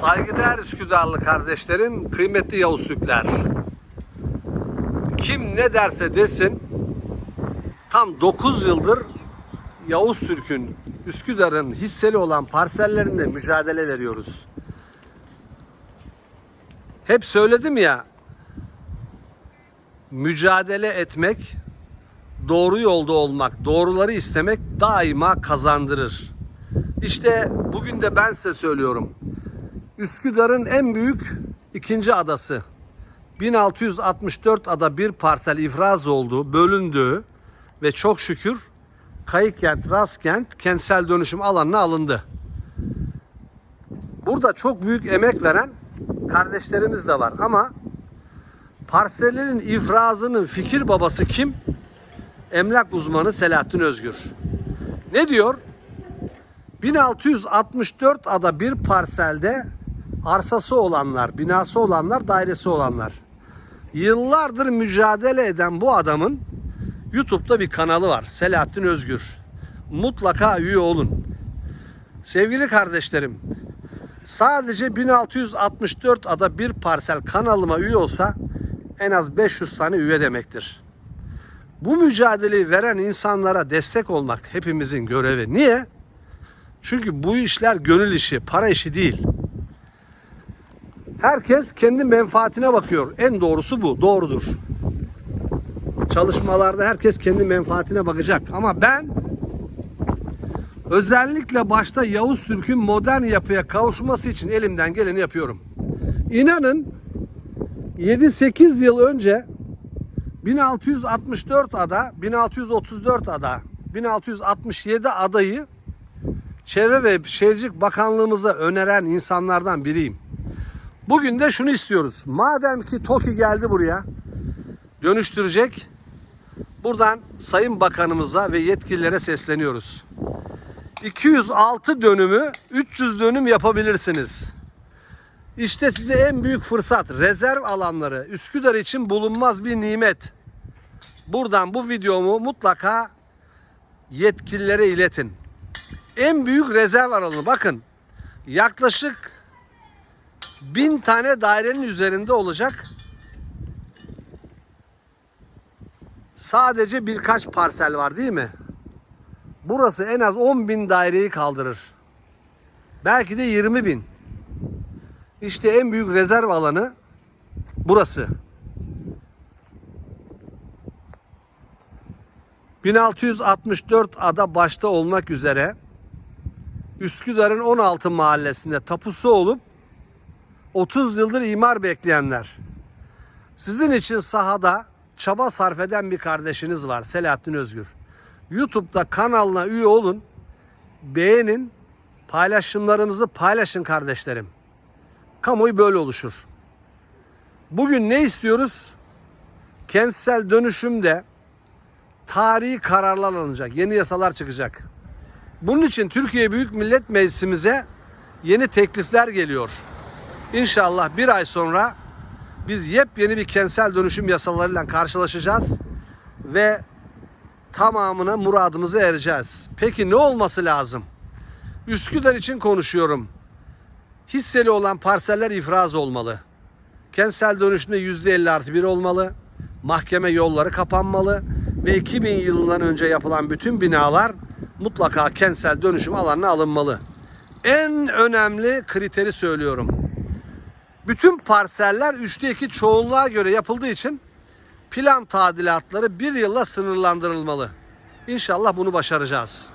Saygıdeğer Üsküdarlı kardeşlerim, kıymetli Yavuz Türkler. Kim ne derse desin, tam 9 yıldır Yavuz Türk'ün Üsküdar'ın hisseli olan parsellerinde mücadele veriyoruz. Hep söyledim ya, mücadele etmek, doğru yolda olmak, doğruları istemek daima kazandırır. İşte bugün de ben size söylüyorum. Üsküdar'ın en büyük ikinci adası. 1664 ada bir parsel ifraz oldu, bölündü ve çok şükür Kayıkkent, Raskent kentsel dönüşüm alanına alındı. Burada çok büyük emek veren kardeşlerimiz de var ama parsellerin ifrazının fikir babası kim? Emlak uzmanı Selahattin Özgür. Ne diyor? 1664 ada bir parselde arsası olanlar, binası olanlar, dairesi olanlar. Yıllardır mücadele eden bu adamın YouTube'da bir kanalı var. Selahattin Özgür. Mutlaka üye olun. Sevgili kardeşlerim, sadece 1664 ada bir parsel kanalıma üye olsa en az 500 tane üye demektir. Bu mücadeleyi veren insanlara destek olmak hepimizin görevi. Niye? Çünkü bu işler gönül işi, para işi değil. Herkes kendi menfaatine bakıyor. En doğrusu bu, doğrudur. Çalışmalarda herkes kendi menfaatine bakacak. Ama ben özellikle başta Yavuz Türk'ün modern yapıya kavuşması için elimden geleni yapıyorum. İnanın 7-8 yıl önce 1664 ada, 1634 ada, 1667 adayı Çevre ve Şehircilik Bakanlığımıza öneren insanlardan biriyim. Bugün de şunu istiyoruz. Madem ki TOKİ geldi buraya dönüştürecek. Buradan Sayın Bakanımıza ve yetkililere sesleniyoruz. 206 dönümü 300 dönüm yapabilirsiniz. İşte size en büyük fırsat. Rezerv alanları Üsküdar için bulunmaz bir nimet. Buradan bu videomu mutlaka yetkililere iletin. En büyük rezerv alanı bakın. Yaklaşık bin tane dairenin üzerinde olacak. Sadece birkaç parsel var değil mi? Burası en az 10 bin daireyi kaldırır. Belki de 20 bin. İşte en büyük rezerv alanı burası. 1664 ada başta olmak üzere Üsküdar'ın 16 mahallesinde tapusu olup 30 yıldır imar bekleyenler. Sizin için sahada çaba sarf eden bir kardeşiniz var Selahattin Özgür. YouTube'da kanalına üye olun. Beğenin. Paylaşımlarımızı paylaşın kardeşlerim. Kamuoyu böyle oluşur. Bugün ne istiyoruz? Kentsel dönüşümde tarihi kararlar alınacak. Yeni yasalar çıkacak. Bunun için Türkiye Büyük Millet Meclisimize yeni teklifler geliyor. İnşallah bir ay sonra biz yepyeni bir kentsel dönüşüm yasalarıyla karşılaşacağız ve tamamına muradımıza ereceğiz. Peki ne olması lazım? Üsküdar için konuşuyorum. Hisseli olan parseller ifraz olmalı. Kentsel dönüşümde %50 artı 1 olmalı. Mahkeme yolları kapanmalı. Ve 2000 yılından önce yapılan bütün binalar mutlaka kentsel dönüşüm alanına alınmalı. En önemli kriteri söylüyorum. Bütün parseller 3'te 2 çoğunluğa göre yapıldığı için plan tadilatları bir yılla sınırlandırılmalı. İnşallah bunu başaracağız.